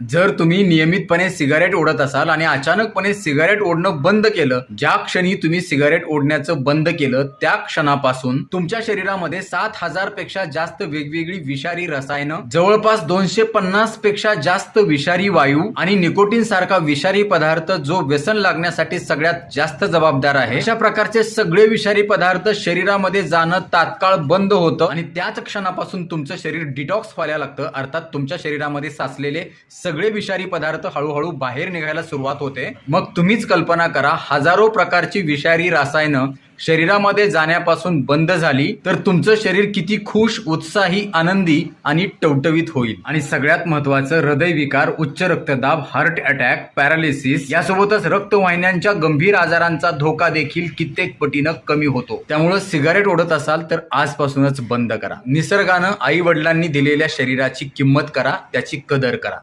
जर तुम्ही नियमितपणे सिगारेट ओढत असाल आणि अचानकपणे सिगारेट ओढणं बंद केलं ज्या क्षणी तुम्ही सिगारेट ओढण्याचं बंद केलं त्या क्षणापासून तुमच्या शरीरामध्ये सात हजारपेक्षा जास्त वेगवेगळी विषारी रसायनं जवळपास दोनशे पन्नासपेक्षा जास्त विषारी वायू आणि निकोटीन सारखा विषारी पदार्थ जो व्यसन लागण्यासाठी सगळ्यात जास्त जबाबदार आहे. अशा प्रकारचे सगळे विषारी पदार्थ शरीरामध्ये जाणं तात्काळ बंद होतं आणि त्याच क्षणापासून तुमचं शरीर डिटॉक्स व्हायला लागतं. अर्थात तुमच्या शरीरामध्ये साचलेले सगळे विषारी पदार्थ हळूहळू बाहेर निघायला सुरुवात होते. मग तुम्हीच कल्पना करा हजारो प्रकारची विषारी रसायनं शरीरामध्ये जाण्यापासून बंद झाली तर तुमचं शरीर किती खुश उत्साही आनंदी आणि टवटवीत होईल. आणि सगळ्यात महत्वाचं हृदयविकार उच्च रक्तदाब हार्ट अटॅक पॅरालिसिस यासोबतच रक्तवाहिन्यांच्या गंभीर आजारांचा धोका देखील कित्येक पटीनं कमी होतो. त्यामुळं सिगारेट ओढत असाल तर आजपासूनच बंद करा. निसर्गानं आई वडिलांनी दिलेल्या शरीराची किंमत करा त्याची कदर करा.